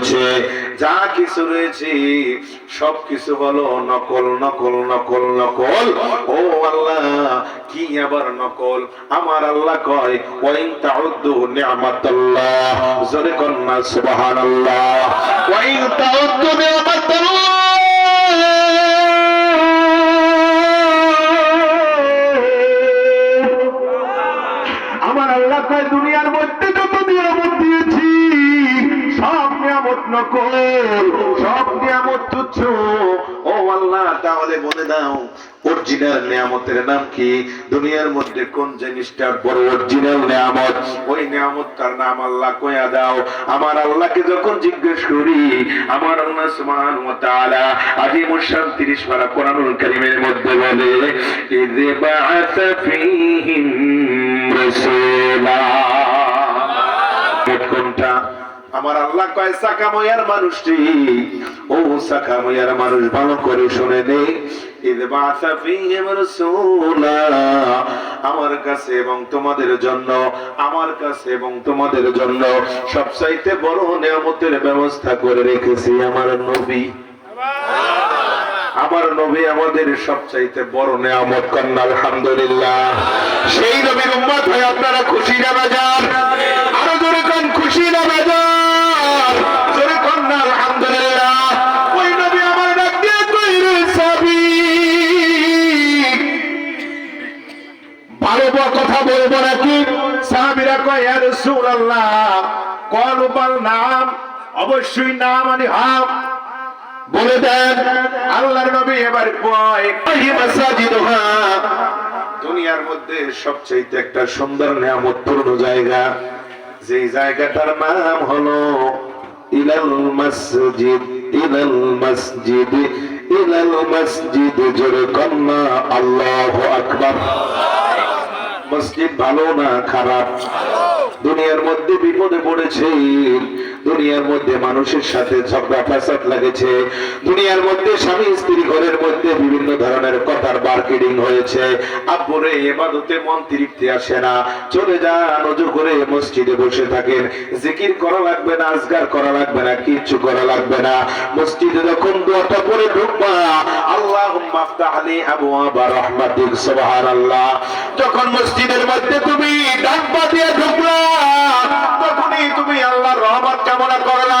রয়েছে, যা কিছু রয়েছে সব কিছু হলো নকল নকল নকল নকল। ও আল্লাহ, কি আবার নকল? আমার আল্লাহ কয়, ওয়াইন তাউদ্দু নি'মাতাল্লাহ জোরে ওয়াইন তাউদ্দু নি'মাতাল্লাহ আমার আল্লাহ কয়, দুনিয়ার নকল, সব নিয়ামত তুচ্ছ। ও আল্লাহ, তাহলে বলে দাও অরিজিনাল নিয়ামতের নাম কি? দুনিয়ার মধ্যে কোন জিনিসটা বড় অরিজিনাল নিয়ামত? ওই নিয়ামতটার নাম আল্লাহ কয়া দাও। আমার আল্লাহকে যখন জিজ্ঞেস করি, আমার আল্লাহ সুবহানাহু ওয়া তাআলা আজিমুশ শান 30 পারা কোরআনুল কারীমের মধ্যে বলে, ইযে বাআসা ফীহিম রাসূলা। কোনটা? আমার আল্লাহ কয়, সাকাময়ার মানুষটি। ও সাকাময়ার মানুষ, ভালো করে শুনে রাসূলা। আমার কাছে এবং তোমাদের জন্য, আমার কাছে এবং তোমাদের জন্য বড় নিয়ামতের ব্যবস্থা করে রেখেছি আমার নবী। আমার নবী আমাদের সবচাইতে বড় নিয়ামত, কন্যা, আলহামদুলিল্লাহ। সেই নবীর উম্মত হয়ে আপনারা খুশি না বাজার বলব নাকি? সাহাবীরা কয়, ইয়া রাসূলুল্লাহ। কল নাম। অবশ্যই নাম আনি হাম। বলে দেন, আল্লাহর নবী এবার কয় মাসাজিদুহা। দুনিয়ার মধ্যে সবচেয়ে একটা সুন্দর নিয়ামতপূর্ণ জায়গা, যেই জায়গাটার নাম হলো, ইলাল মসজিদ ইলাল মসজিদ ইলাল মসজিদ, জোরে কন্যা, আল্লাহু আকবার। মসজিদ ভালো না খারাপ? দুনিয়ার মধ্যে বিপদে পড়েছে, দুনিয়ার মধ্যে মানুষের সাথে ঝগড়া ফাসাদ লাগেছে, দুনিয়ার মধ্যে স্বামী স্ত্রী ঘরের মধ্যে বিভিন্ন ধরনের কথার মার্কেটিং হয়েছে। আব্বুরে এবাদতে মন তৃপ্তি আসে না। চলে যান, অজু করে মসজিদে বসে থাকেন। জিকির করা লাগবে না, আজগার করা লাগবে না, কিচ্ছু করা লাগবে না। মসজিদে যখন দোয়াটা পরে ঢুকবা, আল্লাহুম্মা আফতাহ লি আবওয়াবা রাহমাতিক, সুবহানাল্লাহ। যখন মসজিদের মধ্যে তুমি ডাক দিয়ে ঢুকলা তখনই তুমি আল্লাহর রহমত কামনা করলা।